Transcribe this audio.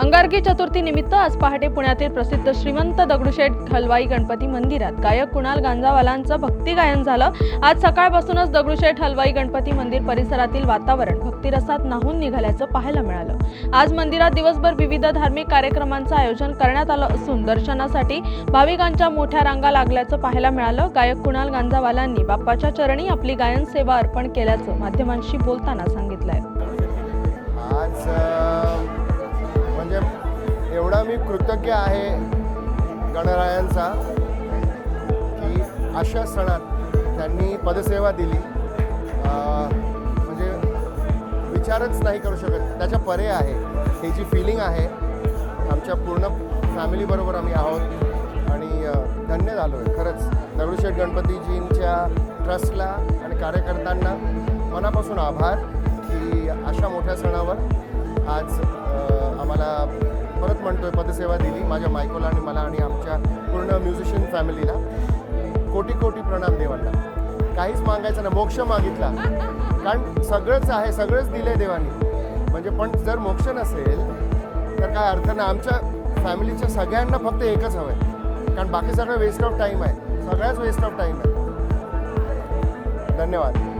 अंगारकी चतुर्थी निमित्त आज पहाटे पुण्यातील प्रसिद्ध श्रीमंत दगडूशेठ हलवाई गणपती मंदिरात गायक कुणाल गांजावालांचं भक्ती गायन झालं. आज सकाळपासूनच दगडूशेठ हलवाई गणपती मंदिर परिसरातील वातावरण भक्तिरसात नाहून निघाल्याचं पाहायला मिळालं. आज मंदिरात दिवसभर विविध धार्मिक कार्यक्रमांचं आयोजन करण्यात आलं असून दर्शनासाठी भाविकांच्या मोठ्या रांगा लागल्याचं पाहायला मिळालं. गायक कुणाल गांजावालांनी बाप्पाच्या चरणी आपली गायन सेवा अर्पण केल्याचं माध्यमांशी बोलताना सांगितलंय. आज मी कृतज्ञ आहे गणरायांचा की अशा सणात त्यांनी पदसेवा दिली. म्हणजे विचारच नाही करू शकत. त्याच्या परे आहे. ही जी फिलिंग आहे आमच्या पूर्ण फॅमिलीबरोबर आम्ही आहोत. आणि धन्य झालो आहे. खरंच दगडूशेठ गणपतीजींच्या ट्रस्टला आणि कार्यकर्त्यांना मनापासून आभार की अशा मोठ्या सणावर परत म्हणतोय पदसेवा दिली माझ्या मायकोला आणि मला आणि आमच्या पूर्ण म्युझिशियन फॅमिलीला. कोटी कोटी प्रणाम देवांना. काहीच मागायचं नाही मोक्ष मागितला. कारण सगळंच आहे सगळंच दिलंय देवानी. म्हणजे पण जर मोक्ष नसेल तर काय अर्थ नाही. आमच्या फॅमिलीच्या सगळ्यांना फक्त एकच हवं आहे कारण बाकी सगळं वेस्ट ऑफ टाईम आहे. सगळ्याच वेस्ट ऑफ टाईम आहे. धन्यवाद.